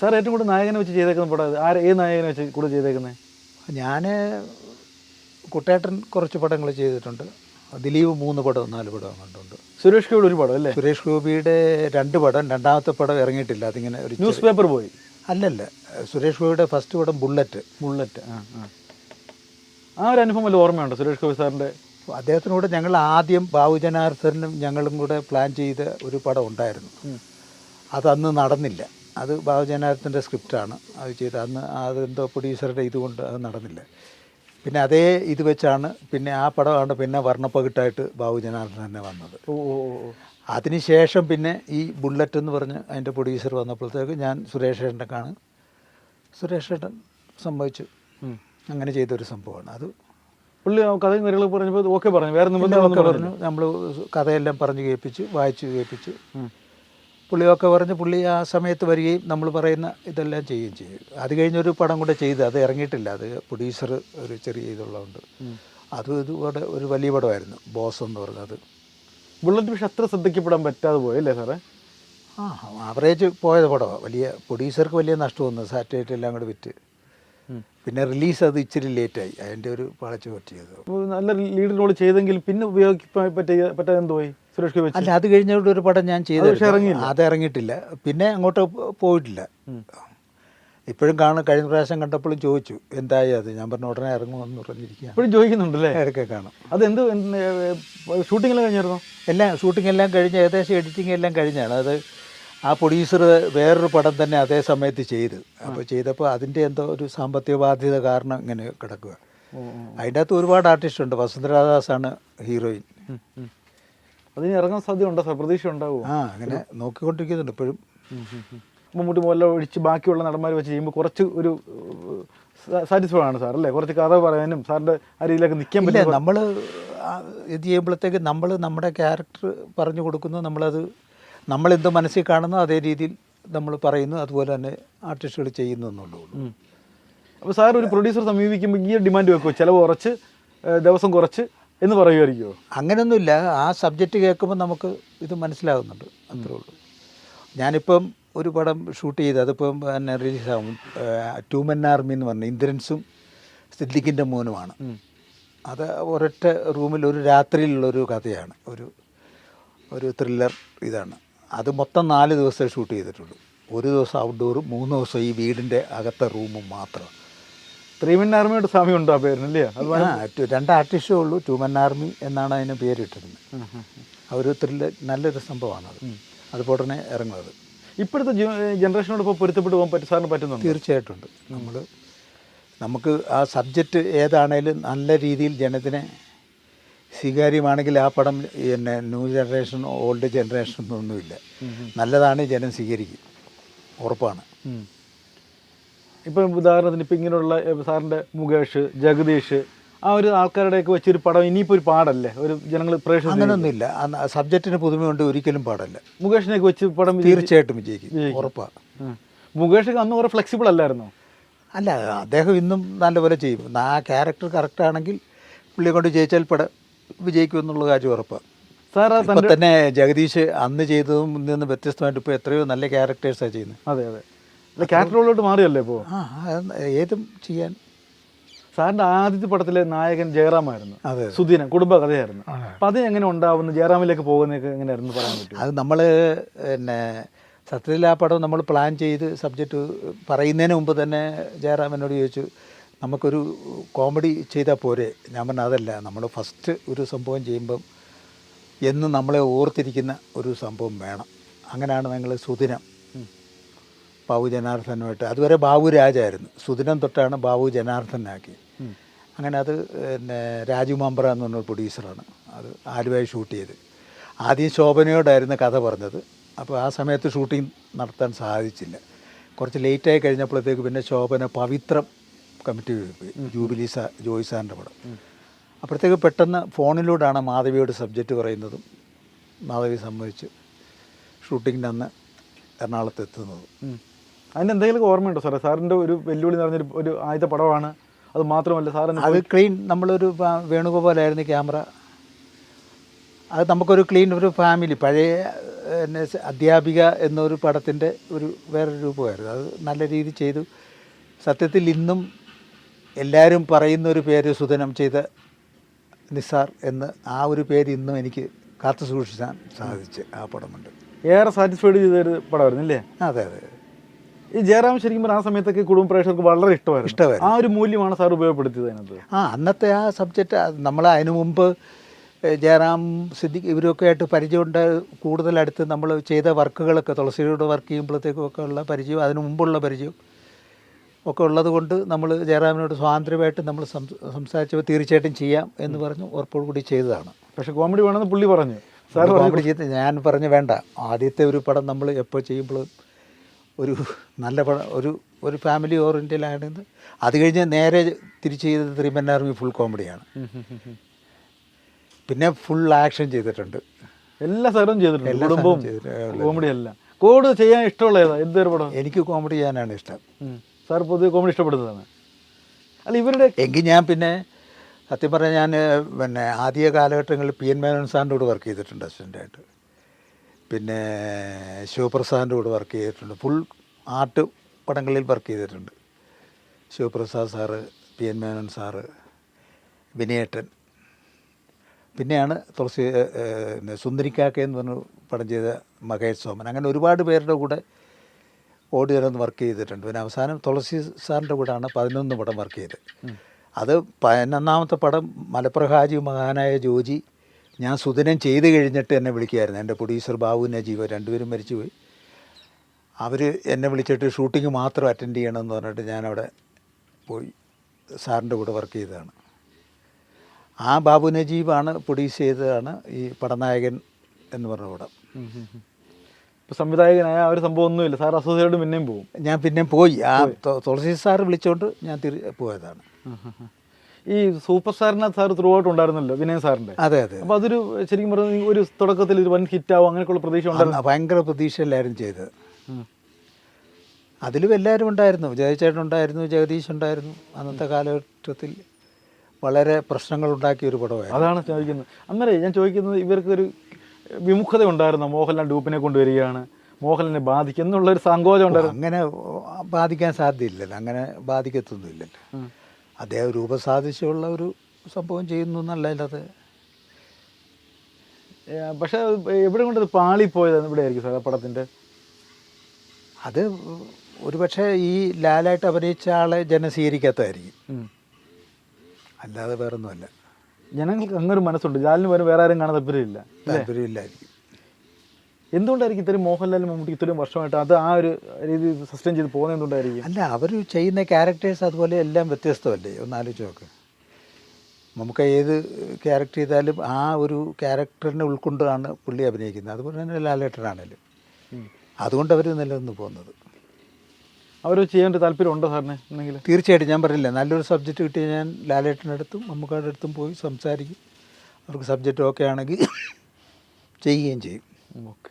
Sir ഏറ്റവും കൂടുതൽ നായകനെ വെച്ച് ചെയ്തേക്കുന്ന പടം? ആര് ഏത് നായകനെ വെച്ച് കൂടുതൽ ചെയ്തേക്കുന്നത് ഞാൻ കുട്ടേട്ടൻ കുറച്ച് പടങ്ങൾ ചെയ്തിട്ടുണ്ട്. ദിലീപ് മൂന്ന് പടം നാല് പടം കണ്ടുണ്ട് സുരേഷ് ഗോപി ഒരു പടം അല്ലേ? സുരേഷ് ഗോപിയുടെ രണ്ട് പടം രണ്ടാമത്തെ പടം ഇറങ്ങിയിട്ടില്ല. അതിങ്ങനെ ഒരു ന്യൂസ് പേപ്പർ പോയി? അല്ലല്ല. സുരേഷ് ഗോപിയുടെ ഫസ്റ്റ് പടം ബുള്ളറ്റ് ബുള്ളറ്റ് ആ ആ. ആ ഒരു അനുഭവം വല്ല ഓർമ്മയുണ്ടോ സുരേഷ് ഗോപി സാറിന്റെ അദ്ദേഹത്തിനോട് ഞങ്ങൾ ആദ്യം ബാബു ജനാർദ്ദനും ഞങ്ങളും കൂടെ പ്ലാൻ ചെയ്ത ഒരു പടം ഉണ്ടായിരുന്നു. അതന്ന് നടന്നില്ല. അത് ബാബുജനാരത്തിന്റെ സ്ക്രിപ്റ്റാണ്. അത് ചെയ്ത് അന്ന് അതെന്തോ പ്രൊഡ്യൂസറുടെ ഇതുകൊണ്ട് അത് നടന്നില്ല. പിന്നെ അതേ ഇത് വെച്ചാണ് പിന്നെ ആ പടമാണ് പിന്നെ വർണപ്പകിട്ടായിട്ട് ബാബു ജനാർദ്ദൻ തന്നെ വന്നത്. അതിനുശേഷം പിന്നെ ഈ ബുള്ളറ്റ് എന്ന് പറഞ്ഞ് അതിന്റെ പ്രൊഡ്യൂസർ വന്നപ്പോഴത്തേക്ക് ഞാൻ സുരേഷ് ഏട്ടന്റെ കാണും. സുരേഷ് ഏട്ടൻ സംഭവിച്ചു. അങ്ങനെ ചെയ്തൊരു സംഭവമാണ്. അത് പുള്ളി കഥയും കാര്യങ്ങളൊക്കെ പറഞ്ഞപ്പോൾ ഓക്കെ പറഞ്ഞു. വേറെ പറഞ്ഞു. നമ്മൾ കഥയെല്ലാം പറഞ്ഞു കേൾപ്പിച്ചു വായിച്ചു കേൾപ്പിച്ചു പുള്ളിയൊക്കെ പറഞ്ഞ് പുള്ളി ആ സമയത്ത് വരികയും നമ്മൾ പറയുന്ന ഇതെല്ലാം ചെയ്യുകയും ചെയ്യും അത് കഴിഞ്ഞൊരു പടം കൂടെ ചെയ്ത് അത് ഇറങ്ങിയിട്ടില്ല. അത് പ്രൊഡ്യൂസർ ഒരു ചെറിയ ഇതുള്ളതുകൊണ്ട്. അത് ഇതുപോലെ ഒരു വലിയ പടമായിരുന്നു. ബോസ് എന്ന് പറഞ്ഞത് ബുള്ളറ്റ് പക്ഷെ അത്ര ശ്രദ്ധിക്കപ്പെടാൻ പറ്റാതെ പോയല്ലേ സാറേ? ആ ആവറേജ് പോയത് പടമാണ് വലിയ പ്രൊഡ്യൂസർക്ക് വലിയ നഷ്ടം വന്നു. സാറ്റലൈറ്റ് എല്ലാം കൂടെ വിറ്റ്. പിന്നെ റിലീസ് അത് ഇച്ചിരി ലേറ്റായി അതിന്റെ ഒരു പാളച്ച് പറ്റിയത്. നല്ല ലീഡ് റോൾ ചെയ്തെങ്കിൽ പിന്നെ ഉപയോഗിക്കാൻ പറ്റിയ പറ്റാതെ എന്ത് പോയി സുരേഷ് ഗോപി അല്ല അത് കഴിഞ്ഞോട്ട് ഒരു പടം ഞാൻ ചെയ്തു. അത് ഇറങ്ങിയിട്ടില്ല. പിന്നെ അങ്ങോട്ട് പോയിട്ടില്ല. ഇപ്പോഴും കാണും കഴിഞ്ഞ പ്രാവശ്യം കണ്ടപ്പോഴും ചോദിച്ചു എന്തായി അത്? ഞാൻ പറഞ്ഞ ഉടനെ ഇറങ്ങുമെന്ന് പറഞ്ഞിരിക്കുക ഇപ്പോഴും ചോദിക്കുന്നുണ്ടല്ലേ? ഇടയ്ക്ക് കാണും. അതെന്ത് ഷൂട്ടിംഗ് എല്ലാം കഴിഞ്ഞായിരുന്നോ? എല്ലാം ഷൂട്ടിംഗ് എല്ലാം കഴിഞ്ഞ് ഏകദേശം എഡിറ്റിംഗ് എല്ലാം കഴിഞ്ഞാണ്. അത് ആ പ്രൊഡ്യൂസർ വേറൊരു പടം തന്നെ അതേ സമയത്ത് ചെയ്ത്. അപ്പോൾ ചെയ്തപ്പോൾ അതിന്റെ എന്തോ ഒരു സാമ്പത്തിക ബാധ്യത കാരണം ഇങ്ങനെ കിടക്കുക. അതിന്റെ അകത്ത് ഒരുപാട് ആർട്ടിസ്റ്റ് ഉണ്ട്. വസുന്ധരാദാസാണ് ഹീറോയിൻ. അതിന് ഇറങ്ങാൻ സാധ്യത ഉണ്ടോ സാർ പ്രതീക്ഷ ഉണ്ടാവുമോ ആ അങ്ങനെ നോക്കിക്കൊണ്ടിരിക്കുന്നുണ്ട് ഇപ്പോഴും. മമ്മൂട്ടി മോല്ല ഒഴിച്ച് ബാക്കിയുള്ള നടന്മാർ വെച്ച് ചെയ്യുമ്പോൾ കുറച്ച് ഒരു സാറ്റിസ്ഫൈഡ് ആണ് സാർ അല്ലേ? കുറച്ച് കഥ പറയാനും സാറിന്റെ ആ രീതിയിലൊക്കെ നിൽക്കാൻ പറ്റില്ല നമ്മൾ ഇത് ചെയ്യുമ്പോഴത്തേക്ക് നമ്മൾ നമ്മുടെ ക്യാരക്ടർ പറഞ്ഞു കൊടുക്കുന്നു നമ്മളത് നമ്മളെന്ത് മനസ്സിൽ കാണുന്നു അതേ രീതിയിൽ നമ്മൾ പറയുന്നു അതുപോലെ തന്നെ ആർട്ടിസ്റ്റുകൾ ചെയ്യുന്നു എന്നുള്ളൂ അപ്പോൾ സാർ ഒരു പ്രൊഡ്യൂസർ സമീപിക്കുമ്പോൾ ഈ ഡിമാൻഡ് വെക്കുമോ ചിലവ് കുറച്ച് ദിവസം കുറച്ച് എന്ന് പറയുമായിരിക്കുമോ അങ്ങനെയൊന്നുമില്ല ആ സബ്ജക്റ്റ് കേൾക്കുമ്പോൾ നമുക്ക് ഇത് മനസ്സിലാകുന്നുണ്ട് അത്രേ ഉള്ളൂ. ഞാനിപ്പം ഒരു പടം ഷൂട്ട് ചെയ്ത് അതിപ്പം പിന്നെ റിലീസാകും ടൂമൻ ആർമി എന്ന് പറഞ്ഞ ഇന്ദ്രൻസും സിദ്ദിഖിന്റെ മോനുമാണ്. അത് ഒരൊറ്റ റൂമിൽ ഒരു രാത്രിയിലുള്ളൊരു കഥയാണ്. ഒരു ഒരു ത്രില്ലർ ഇതാണ്. അത് മൊത്തം നാല് ദിവസമേ ഷൂട്ട് ചെയ്തിട്ടുള്ളൂ. ഒരു ദിവസം ഔട്ട്ഡോറും മൂന്ന് ദിവസം ഈ വീടിന്റെ അകത്തെ റൂമും മാത്രം. ത്രീമിൻ ആർമിയുടെ സ്വാമി ഉണ്ടോ ആ പേരിന് ഇല്ലേ അതുപോലെ രണ്ട് ആർട്ടിസ്റ്റേ ഉള്ളൂ. ടൂമൻ ആർമി എന്നാണ് അതിന് പേരിട്ടിരുന്നത്. ആ ഒരു നല്ലൊരു സംഭവമാണ് അത് അതുപോലെ തന്നെ ഇറങ്ങുന്നത്. ഇപ്പോഴത്തെ ജനറേഷനോട് ഇപ്പോൾ പൊരുത്തപ്പെട്ട് പോകാൻ പറ്റും സാറിന് പറ്റുന്നുണ്ട്? തീർച്ചയായിട്ടും ഉണ്ട് നമ്മൾ നമുക്ക് ആ സബ്ജക്റ്റ് ഏതാണേലും നല്ല രീതിയിൽ ജനത്തിനെ സ്വീകാര്യമാണെങ്കിൽ ആ പടം പിന്നെ ന്യൂ ജനറേഷൻ ഓൾഡ് ജനറേഷൻ ഒന്നുമില്ല നല്ലതാണ് ജനം സ്വീകരിക്കും. ഉറപ്പാണ്. ഇപ്പം ഉദാഹരണത്തിന് ഇപ്പം ഇങ്ങനെയുള്ള സാറിന്റെ മുകേഷ് ജഗദീഷ് ആ ഒരു ആൾക്കാരുടെയൊക്കെ വെച്ചൊരു പടം ഇനിയിപ്പോൾ ഒരു പാടല്ലേ? ഒരു ജനങ്ങൾ പ്രേക്ഷകർ അങ്ങനെയൊന്നുമില്ല സബ്ജക്റ്റിന് പുതുമയുണ്ട് ഒരിക്കലും പാടല്ല. മുകേഷിനെയൊക്കെ വെച്ച് പടം തീർച്ചയായിട്ടും വിജയിക്കും. ഉറപ്പാണ്. മുകേഷ് അന്ന് കുറെ ഫ്ലെക്സിബിൾ അല്ലായിരുന്നു? അല്ല അദ്ദേഹം ഇന്നും നല്ലപോലെ ചെയ്യും. ആ ക്യാരക്ടർ കറക്റ്റ് ആണെങ്കിൽ പുള്ളിയെ കൊണ്ട് ജയിച്ചാൽ പടം വിജയിക്കും എന്നുള്ള കാര്യം ഉറപ്പാണ്. സാർ തന്നെ ജഗദീഷ് അന്ന് ചെയ്തതും നിന്ന് വ്യത്യസ്തമായിട്ട് ഇപ്പോൾ എത്രയോ നല്ല ക്യാരക്ടേഴ്സാണ് ചെയ്യുന്നത്. അതെ അതെ. അല്ല മാറിയല്ലേ ഇപ്പോൾ ആ ഏതും ചെയ്യാൻ. സാറിന്റെ ആദ്യത്തെ പടത്തിലെ നായകൻ ജയറാമായിരുന്നു അതെ സുധീരൻ കുടുംബ കഥയായിരുന്നു അപ്പൊ അത് എങ്ങനെ ഉണ്ടാവുന്നു? ജയറാമിലേക്ക് പോകുന്നതൊക്കെ എങ്ങനെയായിരുന്നു പറയാൻ പറ്റും അത് നമ്മൾ പിന്നെ സത്യത്തിൽ ആ പടം നമ്മൾ പ്ലാൻ ചെയ്ത് സബ്ജക്റ്റ് പറയുന്നതിന് മുമ്പ് തന്നെ ജയറാം എന്നോട് ചോദിച്ചു നമുക്കൊരു കോമഡി ചെയ്താൽ പോരെ? ഞാൻ പറഞ്ഞ അതല്ല നമ്മൾ ഫസ്റ്റ് ഒരു സംഭവം ചെയ്യുമ്പം എന്ന് നമ്മളെ ഓർത്തിരിക്കുന്ന ഒരു സംഭവം വേണം. അങ്ങനെയാണ് ഞങ്ങൾ സുദിനം ബാബു ജനാർദ്ദനുമായിട്ട്. അതുവരെ ബാബു രാജായിരുന്നു. സുദിനം തൊട്ടാണ് ബാബു ജനാർദ്ദനാക്കി അങ്ങനെ അത് പിന്നെ രാജു മമ്പ്ര എന്ന് പറഞ്ഞ പ്രൊഡ്യൂസറാണ്. അത് ആലുവായി ഷൂട്ട് ചെയ്ത്. ആദ്യം ശോഭനയോടായിരുന്നു കഥ പറഞ്ഞത്. അപ്പോൾ ആ സമയത്ത് ഷൂട്ടിംഗ് നടത്താൻ സാധിച്ചില്ല. കുറച്ച് ലേറ്റായി കഴിഞ്ഞപ്പോഴത്തേക്ക് പിന്നെ ശോഭന പവിത്രം കമ്മിറ്റി പോയി ജൂബിലി സാ ജോയ് സാറിന്റെ പടം. അപ്പോഴത്തേക്ക് പെട്ടെന്ന് ഫോണിലൂടെയാണ് മാധവിയോട് സബ്ജക്റ്റ് പറയുന്നതും മാധവി സമ്മതിച്ച് ഷൂട്ടിങ്ങിന്റെ അന്ന് എറണാകുളത്ത് എത്തുന്നത്. അതിന് എന്തെങ്കിലും ഓർമ്മയുണ്ടോ സാറേ? സാറിന്റെ ഒരു വെല്ലുവിളി നിറഞ്ഞൊരു ഒരു ആദ്യത്തെ പടമാണ് അത് മാത്രമല്ല സാറിന് അത് ക്ലീൻ നമ്മളൊരു വേണുഗോപാലായിരുന്നു ക്യാമറ. അത് നമുക്കൊരു ക്ലീൻ ഒരു ഫാമിലി പഴയ എന്നെ അധ്യാപിക എന്നൊരു പടത്തിന്റെ ഒരു വേറൊരു രൂപമായിരുന്നു. അത് നല്ല രീതിയിൽ ചെയ്തു. സത്യത്തിൽ ഇന്നും എല്ലാവരും പറയുന്ന ഒരു പേര് സുധനം ചെയ്ത നിസാർ എന്ന് ആ ഒരു പേര് ഇന്നും എനിക്ക് കാത്തു സൂക്ഷിക്കാൻ സാധിച്ച് ആ പടമുണ്ട്. ഏറെ സാറ്റിസ്ഫൈഡ് ചെയ്തൊരു പടമായിരുന്നു അല്ലേ അതെ അതെ. ഈ ജയറാം ശരിക്കും പറഞ്ഞാൽ ആ സമയത്തൊക്കെ കുടുംബ പ്രേക്ഷകർക്ക് വളരെ ഇഷ്ടമായിരുന്നു. ഇഷ്ടമായിരുന്നു. ആ ഒരു മൂല്യമാണ് സാർ ഉപയോഗപ്പെടുത്തിയത് അതിനകത്ത്. ആ അന്നത്തെ ആ സബ്ജക്റ്റ് നമ്മൾ അതിനു മുമ്പ് ജയറാം സിദ്ദിഖ് ഇവരൊക്കെ ആയിട്ട് പരിചയമുണ്ട്. കൂടുതലടുത്ത് നമ്മൾ ചെയ്ത വർക്കുകളൊക്കെ തുളസിയുടെ വർക്ക് ചെയ്യുമ്പോഴത്തേക്കും ഒക്കെ ഉള്ള പരിചയം അതിനു മുമ്പുള്ള പരിചയം ഒക്കെ ഉള്ളത് കൊണ്ട് നമ്മൾ ജയറാമിനോട് സ്വാതന്ത്ര്യമായിട്ട് നമ്മൾ സംസാരിച്ചപ്പോൾ തീർച്ചയായിട്ടും ചെയ്യാം എന്ന് പറഞ്ഞു ഉറപ്പോടു കൂടി ചെയ്തതാണ്. പക്ഷേ കോമഡി വേണമെന്ന് പുള്ളി പറഞ്ഞു. സാർ കോമഡി ചെയ്ത് ഞാൻ പറഞ്ഞു വേണ്ട ആദ്യത്തെ ഒരു പടം നമ്മൾ എപ്പോൾ ചെയ്യുമ്പോൾ ഒരു നല്ല പടം ഒരു ഒരു ഫാമിലി ഓറിയന്റലായിരുന്നു അത് കഴിഞ്ഞ് നേരെ തിരിച്ച് ചെയ്തത് ത്രിമന്നാർമി ഫുൾ കോമഡിയാണ് പിന്നെ ഫുൾ ആക്ഷൻ ചെയ്തിട്ടുണ്ട്. എല്ലാ സ്ഥലവും ചെയ്തിട്ടുണ്ട്. കുടുംബവും കോമഡി അല്ല കൂടുതൽ ചെയ്യാൻ ഇഷ്ടമുള്ള ഏതാ എന്തൊരു പടം? എനിക്ക് കോമഡി ചെയ്യാനാണ് ഇഷ്ടം. സാർ പൊതുവെ കോമഡി ഇഷ്ടപ്പെടുന്നതാണ്. അല്ല ഇവരുടെ എങ്കിൽ ഞാൻ പിന്നെ സത്യം പറഞ്ഞാൽ ഞാൻ പിന്നെ ആദ്യ കാലഘട്ടങ്ങളിൽ പി എൻ മേനോൻ സാറിന്റെ കൂടെ വർക്ക് ചെയ്തിട്ടുണ്ട് അസിസ്റ്റന്റായിട്ട്. പിന്നെ ശിവപ്രസാദിന്റെ കൂടെ വർക്ക് ചെയ്തിട്ടുണ്ട്. ഫുൾ ആർട്ട് പടങ്ങളിൽ വർക്ക് ചെയ്തിട്ടുണ്ട്. Shivaprasad sir P N Menon sir വിനയേട്ടൻ. പിന്നെയാണ് തുളസി സുന്ദരിക്കാക്ക എന്ന് പറഞ്ഞ് പടം ചെയ്ത മഹേഷ് സോമൻ. അങ്ങനെ ഒരുപാട് പേരുടെ കൂടെ ഓടി നടന്ന് വർക്ക് ചെയ്തിട്ടുണ്ട്. പിന്നെ അവസാനം തുളസി സാറിന്റെ കൂടെയാണ് പതിനൊന്ന് പടം വർക്ക് ചെയ്തത്. അത് പതിനൊന്നാമത്തെ പടം മലപ്രഹാജി മഹാനായ ജോജി ഞാൻ സുദിനം ചെയ്ത് കഴിഞ്ഞിട്ട് എന്നെ വിളിക്കുമായിരുന്നു എന്റെ പ്രൊഡ്യൂസർ ബാബു നജീവ് രണ്ടുപേരും മരിച്ചുപോയി അവർ എന്നെ വിളിച്ചിട്ട് ഷൂട്ടിംഗ് മാത്രം അറ്റൻഡ് ചെയ്യണമെന്ന് പറഞ്ഞിട്ട് ഞാനവിടെ പോയി. സാറിന്റെ കൂടെ വർക്ക് ചെയ്തതാണ്. ആ ബാബു നജീബാണ് പ്രൊഡ്യൂസ് ചെയ്തതാണ് ഈ പടനായകൻ എന്ന് പറഞ്ഞ പടം. ഇപ്പോൾ സംവിധായകനായ ആ ഒരു സംഭവം ഒന്നുമില്ല. സാർ അസോസിയേറ്റ് പിന്നെയും പോകും ഞാൻ പിന്നെയും പോയി. ആ തുളസി സാർ വിളിച്ചുകൊണ്ട് ഞാൻ തിരി പോയതാണ്. ഈ സൂപ്പർ സ്റ്റാറിനെ സാർ ത്രൂ ഔട്ട് ഉണ്ടായിരുന്നല്ലോ വിനയ സാറിന്റെ. അതെ അതെ. അപ്പൊ അതൊരു ശരിക്കും പറഞ്ഞാൽ ഒരു തുടക്കത്തിൽ ഒരു വൻ ഹിറ്റ് ആവും അങ്ങനെയൊക്കെയുള്ള പ്രതീക്ഷ ഉണ്ടായിരുന്നു. പ്രതീക്ഷ ഭയങ്കര പ്രതീക്ഷയിലായിരുന്നു ചെയ്തത് അതിലും എല്ലാവരും ഉണ്ടായിരുന്നു. ജയചേട്ടൻ ഉണ്ടായിരുന്നു ജഗദീഷ് ഉണ്ടായിരുന്നു. അന്നത്തെ കാലഘട്ടത്തിൽ വളരെ പ്രശ്നങ്ങൾ ഉണ്ടാക്കിയ ഒരു പടമായിരുന്നു. അതാണ് ചോദിക്കുന്നത്. അന്നേരം ഞാൻ ചോദിക്കുന്നത് ഇവർക്കൊരു വിമുഖത ഉണ്ടായിരുന്നു? മോഹൻലാൽ ഡൂപ്പിനെ കൊണ്ടുവരികയാണ്. മോഹൻലാലിനെ ബാധിക്കും എന്നുള്ള ഒരു സങ്കോചം ഉണ്ടായിരുന്നു. അങ്ങനെ ബാധിക്കാൻ സാധ്യതയില്ലല്ലോ. അങ്ങനെ ബാധിക്കത്തൊന്നുമില്ലല്ലോ. അദ്ദേഹം രൂപസാധിച്ചുള്ള ഒരു സംഭവം ചെയ്യുന്നു എന്നല്ല അതിനകത്ത്. പക്ഷെ എവിടെ കൊണ്ടത് പാളിപ്പോയത് ഇവിടെ ആയിരിക്കും സാർ പടത്തിന്റെ? അത് ഒരുപക്ഷെ ഈ ലാലായിട്ട് അഭിനയിച്ച ആളെ ജനം സ്വീകരിക്കാത്തതായിരിക്കും. അല്ലാതെ വേറൊന്നുമല്ല. ജനങ്ങൾക്ക് അങ്ങനൊരു മനസ്സുണ്ട്. ലാലിന് വരും വേറെ ആരും കാണാൻ താല്പര്യമില്ല. താല്പര്യമില്ലായിരിക്കും. എന്തുകൊണ്ടായിരിക്കും ഇത്രയും മോഹൻലാൽ മമ്മൂട്ടി ഇത്രയും വർഷമായിട്ട് അത് ആ ഒരു രീതി സസ്റ്റെയിൻ ചെയ്ത് പോകുന്നത് എന്തുകൊണ്ടായിരിക്കും? അല്ല അവർ ചെയ്യുന്ന ക്യാരക്ടേഴ്സ് അതുപോലെ എല്ലാം വ്യത്യസ്തമല്ലേ? ഒന്ന് ആലോചിച്ച് നോക്ക്. നമുക്ക് ഏത് ക്യാരക്ടർ ചെയ്താലും ആ ഒരു ക്യാരക്ടറിനെ ഉൾക്കൊണ്ടാണ് പുള്ളി അഭിനയിക്കുന്നത്. അതുപോലെ തന്നെ ലാലേട്ടനാണേലും. അതുകൊണ്ട് അവർ നിലനിന്ന് പോകുന്നത്. അവർ ചെയ്യേണ്ട താല്പര്യമുണ്ടോ സാറിന് എന്തെങ്കിലും? തീർച്ചയായിട്ടും ഞാൻ പറഞ്ഞില്ല നല്ലൊരു സബ്ജക്റ്റ് കിട്ടിയ ഞാൻ ലാലേട്ടന്റെ അടുത്തും മമ്മൂക്കാരുടെ അടുത്തും പോയി സംസാരിക്കും. അവർക്ക് സബ്ജക്റ്റ് ഓക്കെ ആണെങ്കിൽ ചെയ്യുകയും ചെയ്യും. ഓക്കെ